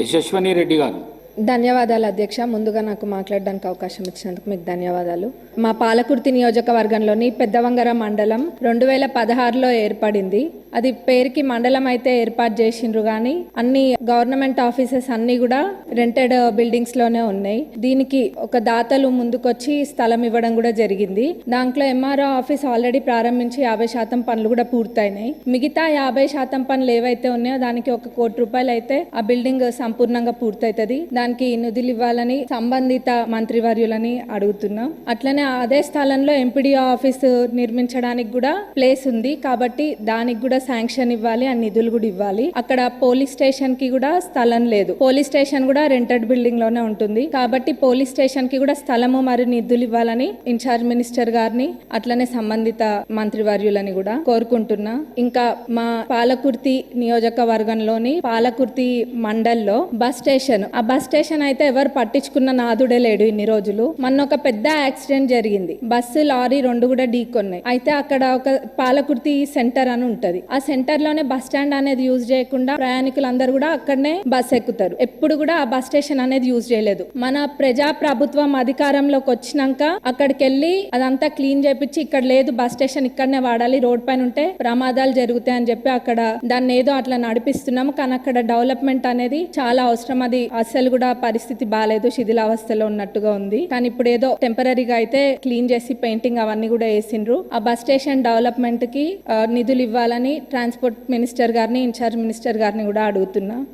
యశస్వని రెడ్డి గారు. ధన్యవాదాలు అధ్యక్ష. ముందుగా నాకు మాట్లాడడానికి అవకాశం ఇచ్చినందుకు మీకు ధన్యవాదాలు. మా పాలకుర్తి నియోజకవర్గంలోని పెద్దవంగర మండలం రెండు వేల పదహారులో ఏర్పడింది. అది పేరుకి మండలం అయితే ఏర్పాటు చేసిండ్రు కానీ అన్ని గవర్నమెంట్ ఆఫీసెస్ అన్ని కూడా రెంటెడ్ బిల్డింగ్స్లోనే ఉన్నాయి. దీనికి ఒక దాతలు ముందుకొచ్చి స్థలం ఇవ్వడం కూడా జరిగింది. దాంట్లో ఎంఆర్ఓ ఆఫీస్ ఆల్రెడీ ప్రారంభించి యాభై శాతం పనులు కూడా పూర్తయినాయి. మిగతా యాభై శాతం పనులు ఏవైతే ఉన్నాయో దానికి ఒక కోటి రూపాయలు అయితే ఆ బిల్డింగ్ సంపూర్ణంగా పూర్తవుతుంది దానికి నిధులు ఇవ్వాలని సంబంధిత మంత్రివర్యులని అడుగుతున్నాం. అట్లనే అదే స్థలంలో ఎంపీడీఓ ఆఫీస్ నిర్మించడానికి కూడా ప్లేస్ ఉంది. కాబట్టి దానికి కూడా శాంక్షన్ ఇవ్వాలి ఆ నిధులు కూడా ఇవ్వాలి. అక్కడ పోలీస్ స్టేషన్కి కూడా స్థలం లేదు. పోలీస్ స్టేషన్ కూడా రెంటెడ్ బిల్డింగ్లోనే ఉంటుంది. కాబట్టి పోలీస్ స్టేషన్కి కూడా స్థలము మరియు నిధులు ఇవ్వాలని ఇన్ఛార్జ్ మినిస్టర్ గారిని అట్లనే సంబంధిత మంత్రివర్యులని కూడా కోరుకుంటున్నా. ఇంకా మా పాలకుర్తి నియోజకవర్గంలోని పాలకుర్తి మండల్లో బస్ స్టేషన్ ఆ బస్ స్టేషన్ అయితే ఎవరు పట్టించుకున్న నాదుడే లేడు ఇన్ని రోజులు. మొన్న ఒక పెద్ద యాక్సిడెంట్ జరిగింది. బస్సు లారీ రెండు కూడా ఢీకొన్నాయి. అయితే అక్కడ ఒక పాలకుర్తి సెంటర్ అని ఉంటది. ఆ సెంటర్లోనే బస్ స్టాండ్ అనేది యూజ్ చేయకుండా ప్రయాణికులందరూ కూడా అక్కడనే బస్ ఎక్కుతారు. ఎప్పుడు కూడా ఆ బస్ స్టేషన్ అనేది యూజ్ చేయలేదు. మన ప్రజా ప్రభుత్వం అధికారంలోకి వచ్చినాక అక్కడికి వెళ్ళి అదంతా క్లీన్ చేపించి ఇక్కడ లేదు బస్ స్టేషన్ ఇక్కడనే వాడాలి రోడ్ పైన ఉంటే ప్రమాదాలు జరుగుతాయి అని చెప్పి అక్కడ దాన్ని ఏదో అట్లా నడిపిస్తున్నాము. కానీ అక్కడ డెవలప్మెంట్ అనేది చాలా అవసరం. అది అస్సలు కూడా పరిస్థితి బాగాలేదు శిథిలావస్థలో ఉన్నట్టుగా ఉంది. కానీ ఇప్పుడు ఏదో టెంపరీగా అయితే క్లీన్ చేసి పెయింటింగ్ అవన్నీ కూడా వేసిండ్రు. ఆ బస్ స్టేషన్ డెవలప్మెంట్కి నిధులు ఇవ్వాలని ట్రాన్స్పోర్ట్ మినిస్టర్ గారిని ఇన్ఛార్జ్ మినిస్టర్ గారిని కూడా అడుగుతున్నా.